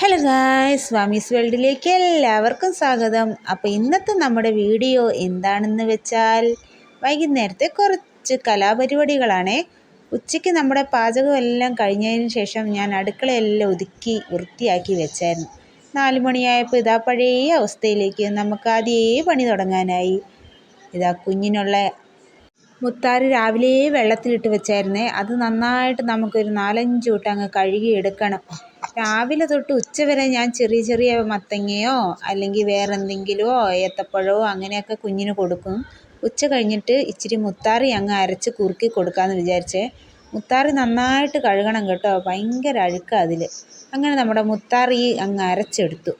Hello guys Swamy's വേൾഡിലേക്ക് എല്ലാവർക്കും സ്വാഗതം. അപ്പോൾ ഇന്നത്തെ നമ്മുടെ വീഡിയോ എന്താണെന്ന് വെച്ചാൽ വൈകുന്നേരത്തെ കുറച്ച് കലാപരിപാടികളാണ്. ഉച്ചയ്ക്ക് നമ്മുടെ പാചകം എല്ലാം കഴിഞ്ഞതിന് ശേഷം ഞാൻ അടുക്കളയെല്ലാം ഒതുക്കി വൃത്തിയാക്കി വെച്ചായിരുന്നു. നാല് മണിയായപ്പോൾ ഇതാ പഴയ അവസ്ഥയിലേക്ക് നമുക്ക് ആദ്യേ പണി തുടങ്ങാനായി. ഇതാ കുഞ്ഞിനുള്ള മുത്താറ് രാവിലെ വെള്ളത്തിലിട്ട് വെച്ചായിരുന്നേ. അത് നന്നായിട്ട് നമുക്കൊരു നാലഞ്ച് വട്ടം അങ്ങ് കഴുകി എടുക്കണം രാവിലെ തൊട്ട് ഉച്ച വരെ ഞാൻ ചെറിയ ചെറിയ മത്തങ്ങയോ അല്ലെങ്കിൽ വേറെ എന്തെങ്കിലുമോ ഏത്തപ്പഴമോ അങ്ങനെയൊക്കെ കുഞ്ഞിന് കൊടുക്കും. ഉച്ച കഴിഞ്ഞിട്ട് ഇച്ചിരി മുത്താറി അങ്ങ് അരച്ച് കുറുക്കി കൊടുക്കാമെന്ന് വിചാരിച്ചേ. മുത്താറി നന്നായിട്ട് കഴുകണം കേട്ടോ. ഭയങ്കര അഴുക്കാണ് അതിൽ അങ്ങനെ നമ്മുടെ മുത്താറി അങ്ങ് അരച്ചെടുത്തു.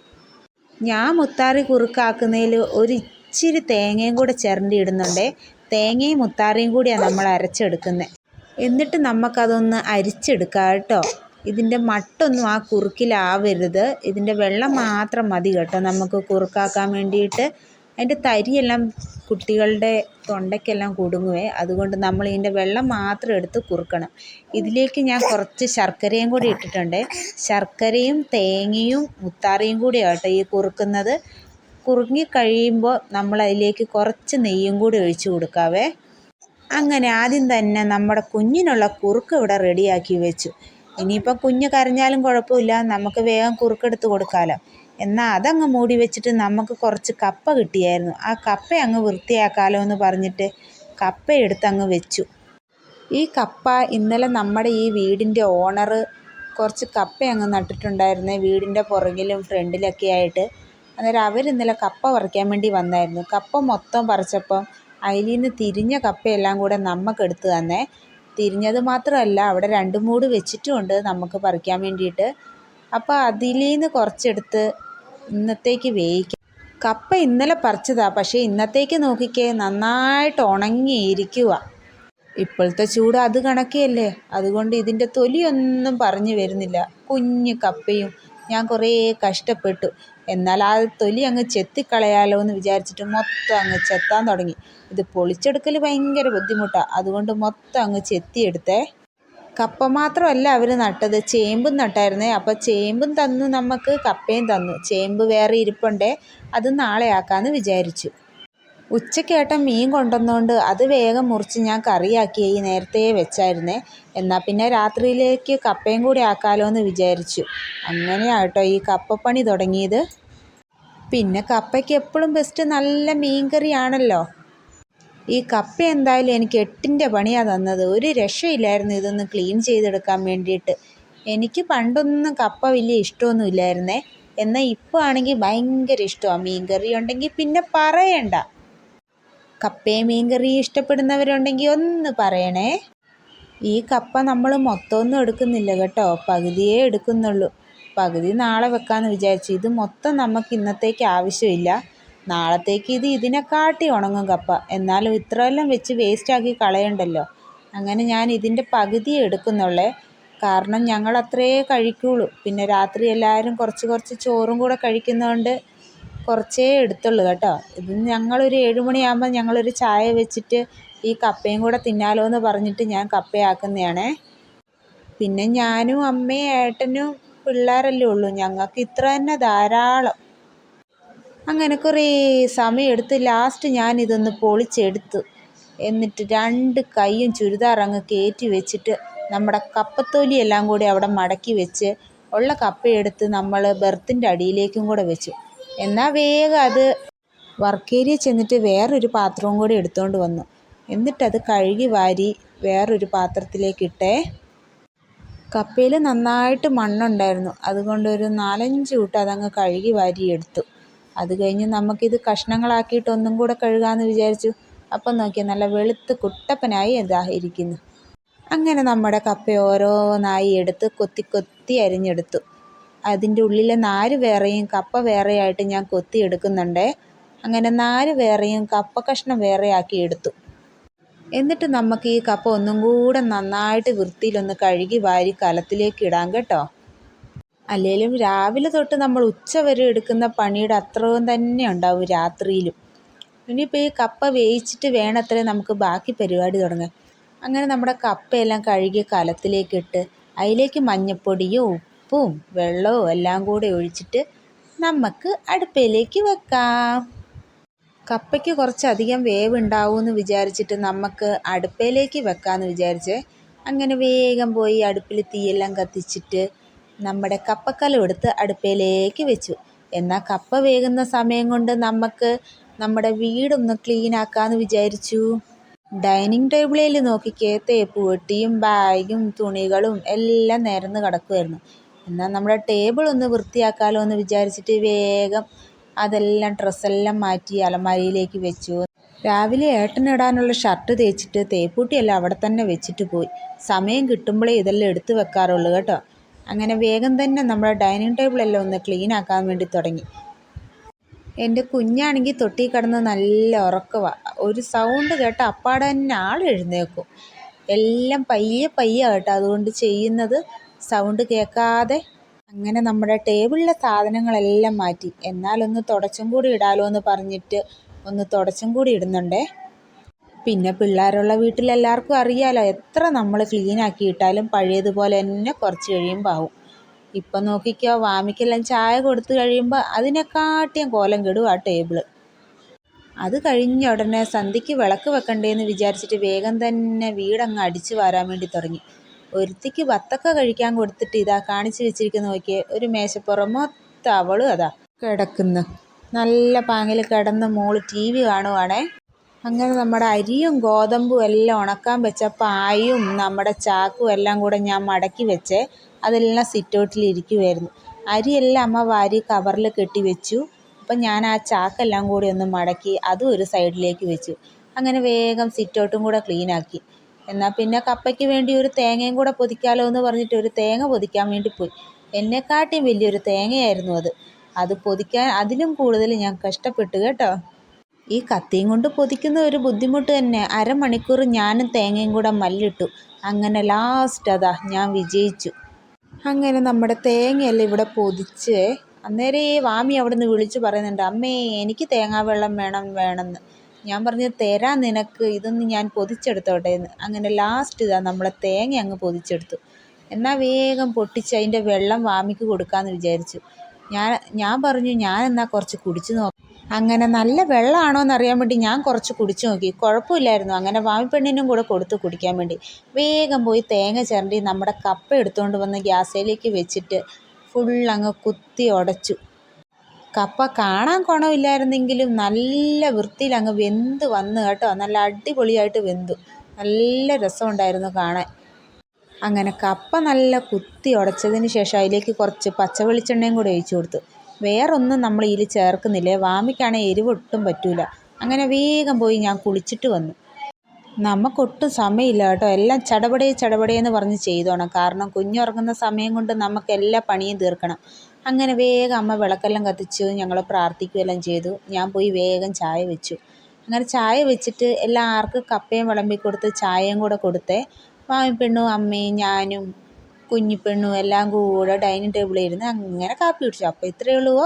ഞാൻ മുത്താറി കുറുക്കാക്കുന്നതിൽ ഒരു ഇച്ചിരി തേങ്ങയും കൂടെ ചിരണ്ടി ഇടുന്നുണ്ടേ. തേങ്ങയും മുത്താറിയും കൂടിയാണ് നമ്മൾ അരച്ചെടുക്കുന്നത് എന്നിട്ട് നമുക്കതൊന്ന് അരിച്ചെടുക്കാം കേട്ടോ. ഇതിന്റെ മട്ടൊന്നും ആ കുറുക്കിലാവരുത്. ഇതിന്റെ വെള്ളം മാത്രം മതി കേട്ടോ. നമുക്ക് കുറുക്കാക്കാൻ വേണ്ടിയിട്ട് അതിന്റെ തരിയെല്ലാം കുട്ടികളുടെ തൊണ്ടയ്ക്കെല്ലാം കുടുങ്ങുവേ. അതുകൊണ്ട് നമ്മൾ ഇതിന്റെ വെള്ളം മാത്രം എടുത്ത് കുറുക്കണം. ഇതിലേക്ക് ഞാൻ കുറച്ച് ശർക്കരയും കൂടി ഇട്ടിട്ടുണ്ട്. ശർക്കരയും തേങ്ങയും മുത്താറിയും കൂടി ആട്ടോ ഈ കുറുക്കുന്നത്. കുറുങ്ങി കഴിയുമ്പോൾ നമ്മൾ അതിലേക്ക് കുറച്ച് നെയ്യും കൂടി ഒഴിച്ച് കൊടുക്കാവേ. അങ്ങനെ ആദ്യം തന്നെ നമ്മുടെ കുഞ്ഞിനുള്ള കുറുക്ക് ഇവിടെ റെഡിയാക്കി വെച്ചു. ഇനിയിപ്പോൾ കുഞ്ഞ് കരഞ്ഞാലും കുഴപ്പമില്ല. നമുക്ക് വേഗം കുറുക്കെടുത്ത് കൊടുക്കാമല്ലോ എന്നാൽ അതങ്ങ് മൂടി വെച്ചിട്ട് നമുക്ക് കുറച്ച് കപ്പ കിട്ടിയായിരുന്നു. ആ കപ്പ അങ്ങ് വൃത്തിയാക്കാമല്ലോ എന്ന് പറഞ്ഞിട്ട് കപ്പ എടുത്തങ്ങ് വെച്ചു. ഈ കപ്പ ഇന്നലെ നമ്മുടെ ഈ വീടിന്റെ ഓണർ കുറച്ച് കപ്പ അങ്ങ് നട്ടിട്ടുണ്ടായിരുന്നു. വീടിന്റെ പുറകിലും ഫ്രണ്ടിലൊക്കെ ആയിട്ട്. അന്നേരം അവർ ഇന്നലെ കപ്പ പറിക്കാൻ വേണ്ടി വന്നായിരുന്നു. കപ്പ മൊത്തം പറിച്ചപ്പം അതിൽ നിന്ന് തിരിഞ്ഞ കപ്പയെല്ലാം കൂടെ നമുക്കെടുത്ത് തന്നേ. തിരിഞ്ഞത് മാത്രമല്ല അവിടെ രണ്ട് മൂട് വെച്ചിട്ടുമുണ്ട് നമുക്ക് പറിക്കാൻ വേണ്ടിയിട്ട്. അപ്പോൾ അതിലേന്ന് കുറച്ചെടുത്ത് ഇന്നത്തേക്ക് വേവിക്കാം. കപ്പ ഇന്നലെ പറിച്ചതാണ് പക്ഷേ ഇന്നത്തേക്ക് നോക്കിക്കേ നന്നായിട്ട് ഉണങ്ങിയിരിക്കുക ഇപ്പോഴത്തെ ചൂട് അത് കണക്കെയല്ലേ അതുകൊണ്ട് ഇതിന്റെ തൊലിയൊന്നും പറഞ്ഞു വരുന്നില്ല. കുഞ്ഞു കപ്പയും ഞാൻ കുറേ കഷ്ടപ്പെട്ടു. എന്നാൽ ആ തൊലി അങ്ങ് ചെത്തിക്കളയാലോ എന്ന് വിചാരിച്ചിട്ട് മൊത്തം അങ്ങ് ചെത്താൻ തുടങ്ങി. ഇത് പൊളിച്ചെടുക്കൽ ഭയങ്കര ബുദ്ധിമുട്ടാണ് അതുകൊണ്ട് മൊത്തം അങ്ങ് ചെത്തിയെടുത്തേ. കപ്പ മാത്രമല്ല അവർ നട്ടത്. ചേമ്പും നട്ടായിരുന്നേ. അപ്പോൾ ചേമ്പും തന്നു. നമുക്ക് കപ്പയും തന്നു. ചേമ്പ് വേറെ ഇരിപ്പുണ്ടേ. അത് നാളെ ആക്കാമെന്ന് വിചാരിച്ചു. ഉച്ചക്കേട്ടൻ മീൻ കൊണ്ടുവന്നുകൊണ്ട് അത് വേഗം മുറിച്ച് ഞാൻ കറിയാക്കി ഈ നേരത്തെ വെച്ചായിരുന്നേ. എന്നാൽ പിന്നെ രാത്രിയിലേക്ക് കപ്പയും കൂടി ആക്കാമല്ലോ എന്ന് വിചാരിച്ചു. അങ്ങനെയാണ് കേട്ടോ ഈ കപ്പപ്പണി തുടങ്ങിയത്. പിന്നെ കപ്പയ്ക്ക് എപ്പോഴും ബെസ്റ്റ് നല്ല മീൻ കറിയാണല്ലോ. ഈ കപ്പ എന്തായാലും എനിക്ക് എട്ടിന്റെ പണിയാണ് തന്നത്. ഒരു രക്ഷയില്ലായിരുന്നു ഇതൊന്ന് ക്ലീൻ ചെയ്തെടുക്കാൻ വേണ്ടിയിട്ട്. എനിക്ക് പണ്ടൊന്നും കപ്പ വലിയ ഇഷ്ടമൊന്നും ഇല്ലായിരുന്നേ എന്നാൽ ഇപ്പോൾ ആണെങ്കിൽ ഭയങ്കര ഇഷ്ടമാണ് മീൻ കറി ഉണ്ടെങ്കിൽ പിന്നെ പറയണ്ട. കപ്പയും മീൻകറി ഇഷ്ടപ്പെടുന്നവരുണ്ടെങ്കിൽ ഒന്ന് പറയണേ. ഈ കപ്പ നമ്മൾ മൊത്തമൊന്നും എടുക്കുന്നില്ല കേട്ടോ. പകുതിയേ എടുക്കുന്നുള്ളൂ. പകുതി നാളെ വെക്കാമെന്ന് വിചാരിച്ചു. ഇത് മൊത്തം നമുക്ക് ഇന്നത്തേക്ക് ആവശ്യമില്ല. നാളത്തേക്ക് ഇത് ഇതിനെക്കാട്ടി ഉണങ്ങും കപ്പ. എന്നാലും ഇത്രയെല്ലാം വെച്ച് വേസ്റ്റാക്കി കളയണ്ടല്ലോ. അങ്ങനെ ഞാൻ ഇതിന്റെ പകുതി എടുക്കുന്നുള്ളേ. കാരണം ഞങ്ങൾ അത്രയേ കഴിക്കുള്ളൂ. പിന്നെ രാത്രി എല്ലാവരും കുറച്ച് കുറച്ച് ചോറും കൂടെ കഴിക്കുന്നതുകൊണ്ട് കുറച്ചേ എടുത്തുള്ളൂ കേട്ടോ. ഇത് ഞങ്ങളൊരു ഏഴ് മണിയാകുമ്പോൾ ഞങ്ങളൊരു ചായ വെച്ചിട്ട് ഈ കപ്പയും കൂടെ തിന്നാലോ എന്ന് പറഞ്ഞിട്ട് ഞാൻ കപ്പയാക്കുന്നതാണേ. പിന്നെ ഞാനും അമ്മയും ഏട്ടനും പിള്ളേരല്ലേ ഉള്ളൂ. ഞങ്ങൾക്ക് ഇത്ര തന്നെ ധാരാളം. അങ്ങനെ കുറേ സമയമെടുത്ത് ലാസ്റ്റ് ഞാൻ ഇതൊന്ന് പൊളിച്ചെടുത്തു. എന്നിട്ട് രണ്ട് കൈയും ചുരിദാർ അങ്ങ് കയറ്റി വെച്ചിട്ട് നമ്മുടെ കപ്പത്തോലി എല്ലാം കൂടി അവിടെ മടക്കി വെച്ച് ഉള്ള കപ്പയെടുത്ത് നമ്മൾ ബെർത്തിന്റെ അടിയിലേക്കും കൂടെ വെച്ചു. എന്നാൽ വേഗം അത് വർക്ക് ഏരിയ ചെന്നിട്ട് വേറൊരു പാത്രവും കൂടി എടുത്തുകൊണ്ട് വന്നു. എന്നിട്ടത് കഴുകി വാരി വേറൊരു പാത്രത്തിലേക്കിട്ടേ കപ്പയിൽ നന്നായിട്ട് മണ്ണുണ്ടായിരുന്നു. അതുകൊണ്ട് ഒരു നാലഞ്ച് കൂട്ടം അതങ്ങ് കഴുകി വാരി എടുത്തു. അത് കഴിഞ്ഞ് നമുക്കിത് കഷ്ണങ്ങളാക്കിയിട്ട് ഒന്നും കൂടെ കഴുകാമെന്ന് വിചാരിച്ചു. അപ്പം നോക്കിയാൽ നല്ല വെളുത്ത് കുട്ടപ്പനായി ഇതാ ഇരിക്കുന്നു. അങ്ങനെ നമ്മുടെ കപ്പ ഓരോന്നായി എടുത്ത് കൊത്തി കൊത്തി അരിഞ്ഞെടുത്തു. അതിന്റെ ഉള്ളിലെ നാര് വേറെയും കപ്പ വേറെയായിട്ട് ഞാൻ കൊത്തി എടുക്കുന്നുണ്ട്. അങ്ങനെ നാര് വേറെയും കപ്പ കഷ്ണം വേറെയാക്കി എടുത്തു. എന്നിട്ട് നമുക്ക് ഈ കപ്പ ഒന്നും കൂടെ നന്നായിട്ട് വൃത്തിയിലൊന്ന് കഴുകി വാരി കലത്തിലേക്ക് ഇടാം കേട്ടോ. അല്ലെങ്കിലും രാവിലെ തൊട്ട് നമ്മൾ ഉച്ച വരെ എടുക്കുന്ന പണിയുടെ അത്രയും തന്നെ ഉണ്ടാവും രാത്രിയിലും. ഇനിയിപ്പോൾ ഈ കപ്പ വേയിച്ചിട്ട് വേണത്രേ നമുക്ക് ബാക്കി പരിപാടി തുടങ്ങാം. അങ്ങനെ നമ്മുടെ കപ്പയെല്ലാം കഴുകി കലത്തിലേക്കിട്ട് അതിലേക്ക് മഞ്ഞൾപ്പൊടിയും ഉപ്പും വെള്ളവും എല്ലാം കൂടി ഒഴിച്ചിട്ട് നമുക്ക് അടുപ്പിലേക്ക് വെക്കാം. കപ്പയ്ക്ക് കുറച്ചധികം വേവ് ഉണ്ടാവുമെന്ന് വിചാരിച്ചിട്ട് നമുക്ക് അടുപ്പിലേക്ക് വെക്കാമെന്ന് വിചാരിച്ച്. അങ്ങനെ വേഗം പോയി അടുപ്പിൽ തീയെല്ലാം കത്തിച്ചിട്ട് നമ്മുടെ കപ്പക്കലം എടുത്ത് അടുപ്പിലേക്ക് വെച്ചു. എന്നാൽ കപ്പ വേകുന്ന സമയം കൊണ്ട് നമുക്ക് നമ്മുടെ വീടൊന്ന് ക്ലീൻ ആക്കാമെന്ന് വിചാരിച്ചു. ഡൈനിങ് ടേബിളിൽ നോക്കിക്കേ തേപ്പ് പെട്ടിയും ബാഗും തുണികളും എല്ലാം നിരന്ന് കിടക്കുമായിരുന്നു എന്നാൽ നമ്മുടെ ടേബിൾ ഒന്ന് വൃത്തിയാക്കാമല്ലോ എന്ന് വിചാരിച്ചിട്ട് വേഗം അതെല്ലാം ഡ്രസ്സെല്ലാം മാറ്റി അലമാരിയിലേക്ക് വെച്ചു. രാവിലെ ഏട്ടനിടാനുള്ള ഷർട്ട് തേച്ചിട്ട് തേപ്പൂട്ടിയെല്ലാം അവിടെ തന്നെ വെച്ചിട്ട് പോയി. സമയം കിട്ടുമ്പോഴേ ഇതെല്ലാം എടുത്തു വെക്കാറുള്ളൂ കേട്ടോ. അങ്ങനെ വേഗം തന്നെ നമ്മുടെ ഡൈനിങ് ടേബിളെല്ലാം ഒന്ന് ക്ലീൻ ആക്കാൻ വേണ്ടി തുടങ്ങി. എന്റെ കുഞ്ഞാണെങ്കിൽ തൊട്ടി കിടന്ന് നല്ല ഉറക്കമാണ് ഒരു സൗണ്ട് കേട്ട അപ്പാടെ തന്നെ ആൾ എഴുന്നേക്കും എല്ലാം പയ്യെ പയ്യെ കേട്ടോ അതുകൊണ്ട് ചെയ്യുന്നത് സൗണ്ട് കേൾക്കാതെ അങ്ങനെ നമ്മുടെ ടേബിളിലെ സാധനങ്ങളെല്ലാം മാറ്റി. എന്നാലൊന്ന് തുടച്ചും കൂടി ഇടാലോ എന്ന് പറഞ്ഞിട്ട് ഒന്ന് തുടച്ചും കൂടി ഇടുന്നുണ്ടേ. പിന്നെ പിള്ളേരുള്ള വീട്ടിലെല്ലാവർക്കും അറിയാലോ എത്ര നമ്മൾ ക്ലീൻ ആക്കി ഇട്ടാലും പഴയതുപോലെ തന്നെ കുറച്ച് കഴിയുമ്പോൾ ആവും. ഇപ്പം നോക്കിക്കോ വാമിക്കെല്ലാം ചായ കൊടുത്തു കഴിയുമ്പോൾ അതിനെക്കാട്ടിയും കോലം കെടും ആ ടേബിൾ. അത് കഴിഞ്ഞ ഉടനെ സന്ധ്യയ്ക്ക് വിളക്ക് വെക്കണ്ടേന്ന് വിചാരിച്ചിട്ട് വേഗം തന്നെ വീടങ്ങ് അടിച്ചു വാരാൻ വേണ്ടി തുടങ്ങി. ഒരുത്തിക്ക് വത്തക്ക കഴിക്കാൻ കൊടുത്തിട്ട് ഇതാ കാണിച്ചു വെച്ചിരിക്കുന്ന നോക്കിയേ. ഒരു മേശപ്പുറം മൊത്തം അവളും അതാ കിടക്കുന്നു. നല്ല പാങ്ങിൽ കിടന്ന് മോൾ ടി വി കാണുവാണേ. അങ്ങനെ നമ്മുടെ അരിയും ഗോതമ്പും എല്ലാം ഉണക്കാൻ വെച്ച പായും നമ്മുടെ ചാക്കും എല്ലാം കൂടെ ഞാൻ മടക്കി വെച്ച്. അതെല്ലാം സിറ്റൗട്ടിൽ ഇരിക്കുമായിരുന്നു അരിയെല്ലാം അമ്മ വാരി കവറിൽ കെട്ടി വെച്ചു. അപ്പം ഞാൻ ആ ചാക്കെല്ലാം കൂടി ഒന്ന് മടക്കി അതും ഒരു സൈഡിലേക്ക് വെച്ചു. അങ്ങനെ വേഗം സിറ്റൗട്ടും കൂടെ ക്ലീൻ ആക്കി എന്നാൽ പിന്നെ കപ്പയ്ക്ക് വേണ്ടി ഒരു തേങ്ങയും കൂടെ പൊതിക്കാലോ എന്ന് പറഞ്ഞിട്ട് ഒരു തേങ്ങ പൊതിക്കാൻ വേണ്ടി പോയി. എന്നെക്കാട്ടിയും വലിയൊരു തേങ്ങയായിരുന്നു അത്. അത് പൊതിക്കാൻ അതിലും കൂടുതൽ ഞാൻ കഷ്ടപ്പെട്ടു കേട്ടോ. ഈ കത്തിയും കൊണ്ട് പൊതിക്കുന്ന ഒരു ബുദ്ധിമുട്ട് തന്നെ. അരമണിക്കൂർ ഞാനും തേങ്ങയും കൂടെ മല്ലിട്ടു. അങ്ങനെ ലാസ്റ്റ് അതാ ഞാൻ വിജയിച്ചു. അങ്ങനെ നമ്മുടെ തേങ്ങയല്ല ഇവിടെ പൊതിച്ച്? അന്നേരം ഈ വാമി അവിടെ നിന്ന് വിളിച്ച് പറയുന്നുണ്ട് അമ്മേ എനിക്ക് തേങ്ങാവെള്ളം വേണം വേണമെന്ന്. ഞാൻ പറഞ്ഞു തരാം നിനക്ക് ഇതൊന്ന് ഞാൻ പൊതിച്ചെടുത്തോട്ടെ എന്ന്. അങ്ങനെ ലാസ്റ്റ് ഇതാ നമ്മളെ തേങ്ങ അങ്ങ് പൊതിച്ചെടുത്തു. എന്നാൽ വേഗം പൊട്ടിച്ച് അതിന്റെ വെള്ളം വാമിക്ക് കൊടുക്കാമെന്ന് വിചാരിച്ചു. ഞാൻ ഞാൻ പറഞ്ഞു ഞാൻ എന്നാൽ കുറച്ച് കുടിച്ചു നോക്കാം അങ്ങനെ നല്ല വെള്ളമാണോ എന്നറിയാൻ വേണ്ടി ഞാൻ കുറച്ച് കുടിച്ചു നോക്കി. കുഴപ്പമില്ലായിരുന്നു. അങ്ങനെ വാമിപ്പെണ്ണിനും കൂടെ കൊടുത്തു കുടിക്കാൻ വേണ്ടി. വേഗം പോയി തേങ്ങ ചിരണ്ടി നമ്മുടെ കപ്പ എടുത്തുകൊണ്ട് വന്ന് ഗ്യാസയിലേക്ക് വെച്ചിട്ട് ഫുൾ അങ്ങ് കുത്തി ഉടച്ചു. കപ്പ കാണാൻ കുണമില്ലായിരുന്നെങ്കിലും നല്ല വൃത്തിയിൽ അങ്ങ് വെന്ത് വന്ന് കേട്ടോ. നല്ല അടിപൊളിയായിട്ട് വെന്തു. നല്ല രസമുണ്ടായിരുന്നു കാണാൻ. അങ്ങനെ കപ്പ നല്ല കുത്തി ഉടച്ചതിന് ശേഷം അതിലേക്ക് കുറച്ച് പച്ച വെളിച്ചെണ്ണയും കൂടി ഒഴിച്ചു കൊടുത്തു. വേറൊന്നും നമ്മൾ ഇതിൽ ചേർക്കുന്നില്ലേ. വാമിക്കാണെങ്കിൽ എരിവ് ഒട്ടും പറ്റൂല. അങ്ങനെ വേഗം പോയി ഞാൻ കുളിച്ചിട്ട് വന്നു. നമുക്കൊട്ടും സമയമില്ല കേട്ടോ. എല്ലാം ചടപടേ ചടപടേ എന്ന് പറഞ്ഞ് ചെയ്തോണം. കാരണം കുഞ്ഞുറങ്ങുന്ന സമയം കൊണ്ട് നമുക്ക് എല്ലാ പണിയും തീർക്കണം. അങ്ങനെ വേഗം അമ്മ വിളക്കെല്ലാം കത്തിച്ചു ഞങ്ങൾ പ്രാർത്ഥിക്കുകയെല്ലാം ചെയ്തു. ഞാൻ പോയി വേഗം ചായ വെച്ചു. അങ്ങനെ ചായ വെച്ചിട്ട് എല്ലാവർക്കും കപ്പയും വിളമ്പി കൊടുത്ത് ചായയും കൂടെ കൊടുത്തേ. മാമിപ്പെണ്ണും അമ്മയും ഞാനും കുഞ്ഞിപ്പെണ്ണും എല്ലാം കൂടെ ഡൈനിങ് ടേബിളിൽ ഇരുന്ന് അങ്ങനെ കാപ്പി കുടിച്ചു. അപ്പോൾ ഇത്രയേ ഉള്ളൂ.